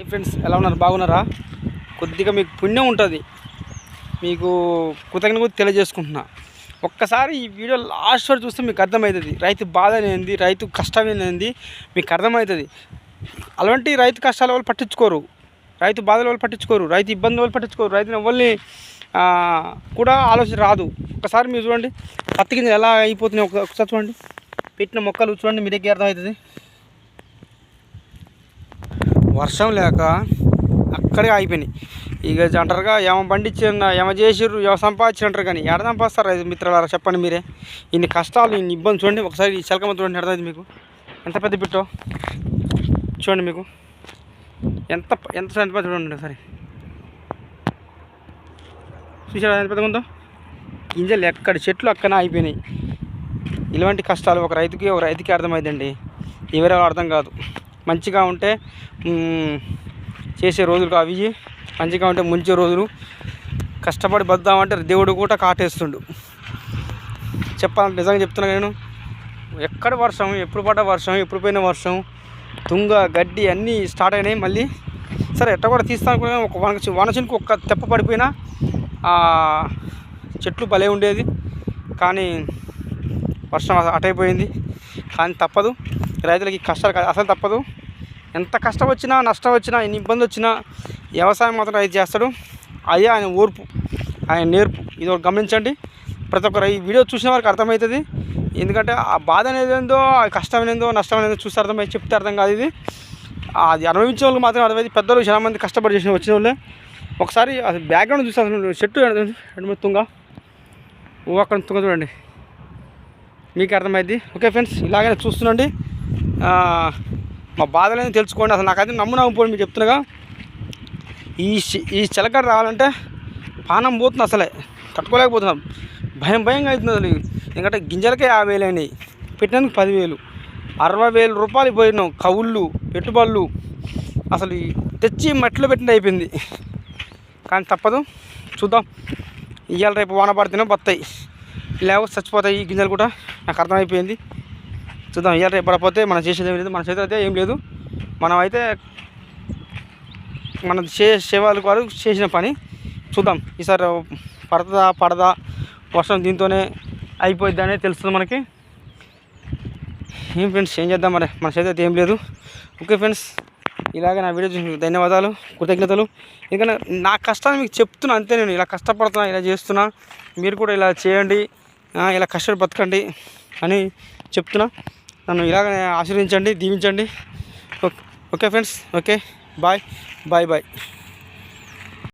Hi friends ఎలా ఉన్నారు? బాగున్నారా? కొద్దిగా మీకు పుణ్యం ఉంటుంది. మీకు కృతజ్ఞత కూడా తెలియజేసుకుంటున్నా. ఒక్కసారి ఈ వీడియో లాస్ట్ వరకు చూస్తే మీకు అర్థమవుతుంది. రైతు బాధ అనేది రైతు కష్టం అనేది మీకు అర్థమవుతుంది. అలాంటి రైతు కష్టాల వాళ్ళు పట్టించుకోరు. రైతు బాధల వాళ్ళు పట్టించుకోరు. రైతు ఇబ్బంది వాళ్ళు పట్టించుకోరు. రైతుని ఎవరిని కూడా ఆలోచన రాదు. ఒకసారి మీరు చూడండి. పత్తి కింద ఎలా అయిపోతున్నాయి ఒకసారి చూడండి. పెట్టిన మొక్కలు చూడండి మీ దగ్గర అర్థమవుతుంది. వర్షం లేక అక్కడే అయిపోయినాయి ఇక అంటారుగా ఏమ పండించిన ఏమ చేసిర్రు ఏమ సంపాదించారు కానీ ఎడ సంపాదిస్తారు రైతు మిత్రులారా? చెప్పండి మీరే. ఇన్ని కష్టాలు ఇన్ని ఇబ్బంది చూడండి. ఒకసారి ఈ చిలకమ్మ చూడండి అర్థమైంది మీకు. ఎంత పెద్ద బిట్టో చూడండి మీకు. ఎంత ఎంత ఎంత పెద్ద చూడండి ఒకసారి. చూసారా ఎంత పెద్దగా ఉందో? గింజలు ఎక్కడ చెట్లు అక్కనే అయిపోయినాయి ఇలాంటి కష్టాలు ఒక రైతుకి ఒక రైతుకి అర్థమైందండి ఎవరో అర్థం కాదు. మంచిగా ఉంటే చేసే రోజులు అవి మంచిగా ఉంటే ముంచే రోజులు. కష్టపడి బద్దామంటే దేవుడు కూడా కాటేస్తుండు. చెప్పాలంటే నిజంగా చెప్తున్నా నేను ఎక్కడ వర్షం ఎప్పుడు పడ్డ వర్షం ఎప్పుడు పోయిన వర్షం తుంగ గడ్డి అన్నీ స్టార్ట్ అయినాయి మళ్ళీ. సరే ఎట్ట కూడా తీస్తాను అనుకున్నా ఒక వన వన చినుకు ఒక్క తెప్ప పడిపోయినా ఆ చెట్లు భలే ఉండేది. కానీ వర్షం అటైపోయింది. కానీ తప్పదు. రైతులకి కష్టాలు అసలు తప్పదు. ఎంత కష్టం వచ్చినా నష్టం వచ్చినా ఎన్ని ఇబ్బంది వచ్చినా వ్యవసాయం మాత్రం రైతు చేస్తాడు. అదే ఆయన ఓర్పు ఆయన నేర్పు. ఇది ఒకటి గమనించండి. ప్రతి ఒక్కరు ఈ వీడియో చూసిన వారికి అర్థమవుతుంది. ఎందుకంటే ఆ బాధ అనేది ఏందో ఆ కష్టం ఏందో నష్టం అనేది చూస్తే అర్థమై చెప్తే అర్థం కాదు ఇది. అది అనుభవించే వాళ్ళకి మాత్రం అర్థమైంది పెద్దలు చాలా మంది కష్టపడి చేసిన వచ్చిన వాళ్ళే. ఒకసారి అది బ్యాక్గ్రౌండ్ చూస్తే అసలు చెట్టు రెండు తుంగ. ఓ అక్కడ తుంగ చూడండి. మీకు అర్థమైంది ఓకే ఫ్రెండ్స్ ఇలాగనే చూస్తుండండి. మా బాధలని తెలుసుకోండి. అసలు నాకైతే నమ్ము పోయి మీకు చెప్తున్నాగా. ఈ ఈ చిలకడ రావాలంటే పానం పోతుంది అసలే. తట్టుకోలేకపోతున్నాం భయం భయంగా అవుతుంది అసలు. ఎందుకంటే గింజలకే యాభై వేలు అయినాయి పెట్టినందుకు పదివేలు. అరవై వేల రూపాయలు పోయినాం. కవుళ్ళు పెట్టుబడులు. అసలు తెచ్చి మట్టిలో పెట్టింది అయిపోయింది. కానీ తప్పదు. చూద్దాం. ఇవాళ రేపు వాన పడితేనే బత్తాయి. లేకపోతే చచ్చిపోతాయి ఈ గింజలు కూడా. నాకు అర్థమైపోయింది. చూద్దాం ఇవాళ రేపు పడకపోతే మనం చేసేది ఏం లేదు మన చేతిలో అయితే ఏం లేదు. మనం అయితే మనం చే సేవలు వారు చేసిన పని. చూద్దాం ఈసారి పడదా పడదా వర్షం దీంతోనే అయిపోద్ది అనేది తెలుస్తుంది మనకి. ఏం ఫ్రెండ్స్ ఏం చేద్దాం మరి? మన చేతి అయితే ఏం లేదు. ఓకే ఫ్రెండ్స్ ఇలాగే నా వీడియో చూసిన ధన్యవాదాలు కృతజ్ఞతలు. ఎందుకంటే నా కష్టాన్ని మీకు చెప్తున్నా అంతే నేను ఇలా కష్టపడుతున్నా ఇలా చేస్తున్నా. మీరు కూడా ఇలా చేయండి ఇలా కష్టపడి బతకండి అని చెప్తున్నా. నన్ను ఇలాగనే ఆశీర్వించండి దీవించండి. Okay okay friends okay bye bye bye.